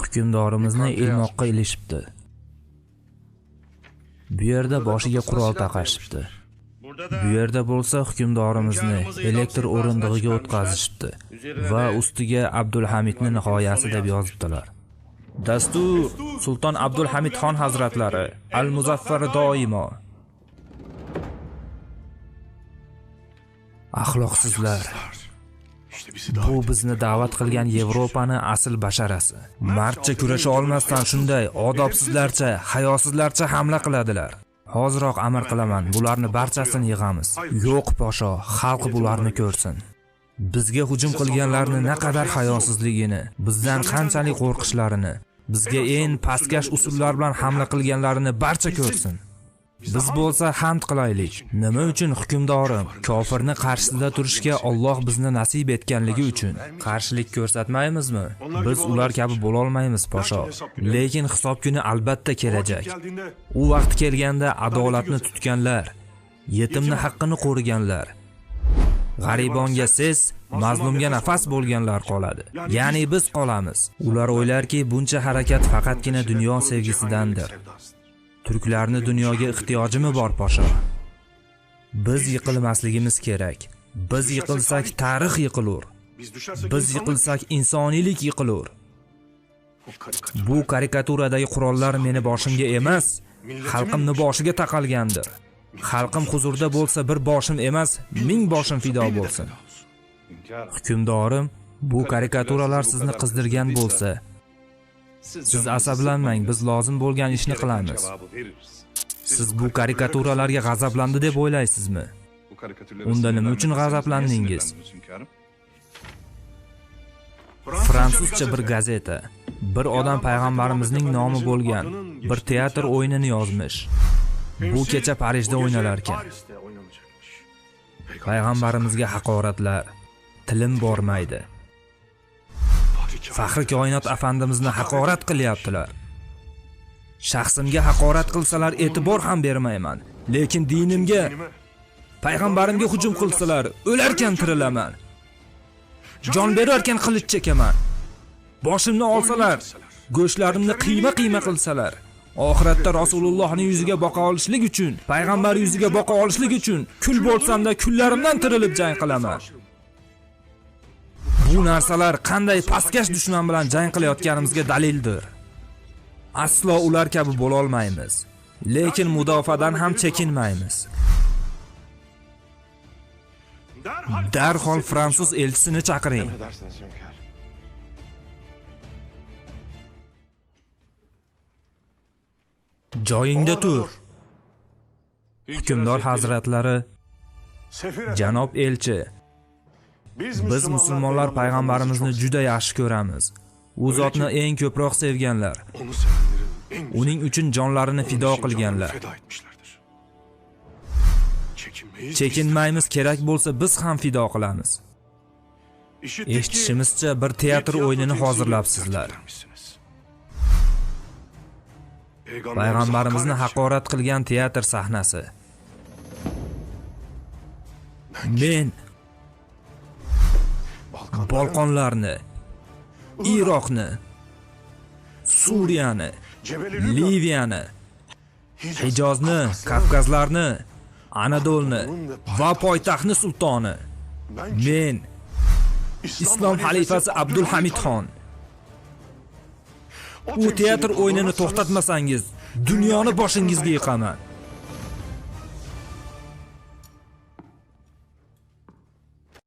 hukmdorimizni ilmoqqa ilishibdi. Bu yerda boshiga qurol taqashibdi. bu yerda bo'lsa hukmdorimizni elektr o'rindig'iga o'tkazishibdi va ustiga abdulhamidni nihoyasi deb yozibdilar. Dastur sulton abdulhamidxon hazratlari al muzaffar doimo. Axloqsizlar bu bizni da'vat qilgan yevropani asl basharasi. Mardcha kurasha olmasdan shunday odobsizlarcha hayosizlarcha hamla qiladilar. Hoziroq amr qilaman bularni barchasini yig'amiz. Yo'q posho xalq bularni ko'rsin. Bizga hujum qilganlarni naqadar hayosizligini bizdan qanchalik qo'rqishlarini bizga eng pastkash usullar bilan hamla qilganlarini barcha ko'rsin. Biz bo'lsa hamd qilaylik. Nima uchun hukmdorim? Kofirni qarshisida turishga Alloh bizni nasib etganligi uchun qarshilik ko'rsatmaymizmi? Biz ular kabi bo'lolmaymiz posho lekin hisob kuni albatta kelajak. U vaqt kelganda adolatni tutganlar yetimni haqqini qo'riganlar g'aribonga siz mazlumga nafas bo'lganlar qoladi. Ya'ni biz qolamiz. Ular o'ylarki buncha harakat faqatgina dunyo sevgisidandir. Turklarni dunyoga ehtiyojimi bor posha biz yiqilmasligimiz kerak. Biz yiqilsak tarix yiqilur. Biz yiqilsak insoniylik yiqilur. Bu karikaturadagi qurollar meni boshimga emas xalqimni boshiga taqalgandir. Xalqim huzurda bo'lsa bir boshim emas ming boshim fido bo'lsin. Hukmdorim bu karikaturalar sizni qizdirgan bo'lsa siz asablanmang biz lozim bo'lgan ishni qilamiz. siz bu karikaturalarga g'azablandi deb o'ylaysizmi? Unda nima uchun g'azablandingiz fransuzcha bir gazeta. Bir odam payg'ambarimizning nomi bo'lgan bir teatr o'yinini yozmish. Bu kecha parijda o'ynalar ekan payg'ambarimizga haqoratlar. Tilim bormaydi faxri koinot afandimizni haqorat qilyaptilar. Shaxsimga haqorat qilsalar e'tibor ham bermayman lekin dinimga payg'ambarimga hujum qilsalar o'larkan tirilaman jon berarkan qilich chekaman. boshimni olsalar go'shtlarimni qiyma qiyma qilsalar. Oxiratda rasulullohning yuziga boqa olishlik uchun payg'ambar yuziga boqa olishlik uchun kul bo'lsamda kullarimdan tirilib jang qilaman bu narsalar qanday pastkash dushman bilan jang qilayotganimizga dalildir. Aslo ular kabi bo'lolmaymiz lekin mudofaadan ham chekinmaymiz. Darhol fransuz elchisini chaqiring. Joyingda tur. Hukmdor hazratlari janob elchi biz musulmonlar payg'ambarimizni juda yaxshi ko'ramiz. U zotni eng ko'proq sevganlar. Uning uchun jonlarini fido qilganlar. chekinmaymiz kerak bo'lsa biz ham fido qilamiz. Eshitishimizcha bir teatr o'yinini hozirlabsizlar. payg'ambarimizni haqorat qilgan teatr sahnasi. Men bolqonlarni iroqni. Suriyani. Liviyani. Hijozni. Kavkazlarni. Anadolni va poytaxtni sultoni. Men. Islom xalifasi abdulhamidxon u teatr o'yinini to'xtatmasangiz dunyoni boshingizga yiqaman